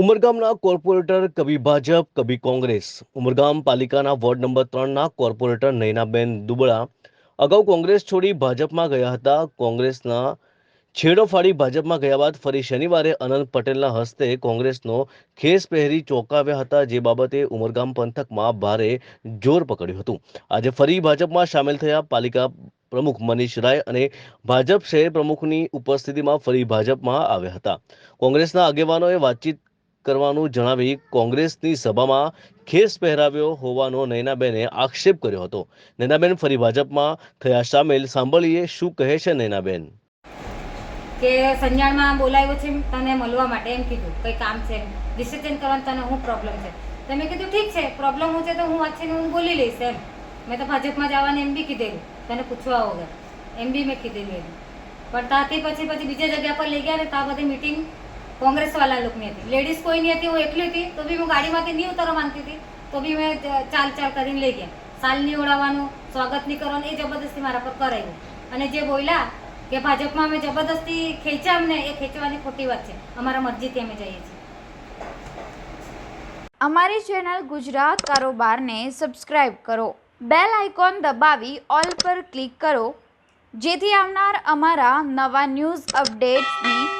ઉમરગામના corporator કભી ભાજપ કભી કોંગ્રેસ. ઉમરગામ પાલિકાના વોર્ડ નંબર ત્રણના કોર્પોરેટર નૈનાબેન દુબળા અગાઉ કોંગ્રેસ છોડી ભાજપમાં ગયા હતા. કોંગ્રેસના છેડો ફાડી ભાજપમાં ગયા બાદ ફરી શનિવારે અનંત પટેલના હસ્તે કોંગ્રેસનો ખેસ પહેરી ચોંકાવ્યા હતા, જે બાબતે ઉમરગામ પંથકમાં ભારે જોર પકડ્યું હતું. આજે ફરી ભાજપમાં સામેલ થયા પાલિકા પ્રમુખ મનીષ રાય અને ભાજપ શહેર પ્રમુખની ઉપસ્થિતિમાં ફરી ભાજપમાં આવ્યા હતા. કોંગ્રેસના આગેવાનોએ વાતચીત કરવાનું જણાવી કોંગ્રેસની સભામાં ખેસ પહેરાવ્યો હોવાનો નૈનાબેને આક્ષેપ કર્યો હતો. નૈનાબેન ફરી ભાજપમાં થયા સામેલ. સાંભળીએ શું કહે છે નૈનાબેન? કે સંજાણમાં બોલાવ્યો છે તને મળવા માટે એમ કીધું. કંઈ કામ છે ડિસિઝન કરવાનું તને હું પ્રોબ્લેમ છે? તમે કીધું ઠીક છે પ્રોબ્લેમ હું છે તો હું વાંચીને હું બોલી લઈશ એમ. મેં તો ભાજપમાં જવાનું એમ બી કીધેલું. તને પૂછવા વગર. એમ બી મેં કીધેલું એમ. પણ ત્યાંથી પછી પછી બીજી જગ્યા પર લઈ ગયા ને ત્યાં બધી મિટિંગ કોંગ્રેસવાળા લોકોની હતી. લેડીઝ કોઈ નહીં હતી, હું એકલી હતી, તો બી હું ગાડીમાંથી નહીં ઉતરવા માંગતી હતી, તો બી મેં ચાલ ચાલ કરીને લઈ ગયા. સાલ નહીં ઓળાવવાનું, સ્વાગત નહીં કરવાનું, એ જબરદસ્તી મારા પર કરાવ્યું અને જે બોલ્યા કે ભાજપમાં અમે જબરદસ્તી ખેંચ્યા અમને, એ ખેંચવાની ખોટી વાત છે. અમારા મરજીથી અમે જઈએ છીએ. અમારી ચેનલ ગુજરાત કારોબારને સબસ્ક્રાઇબ કરો. બેલ આઇકોન દબાવી ઓલ પર ક્લિક કરો. જેથી આવનાર અમારા નવા ન્યૂઝ અપડેટ્સની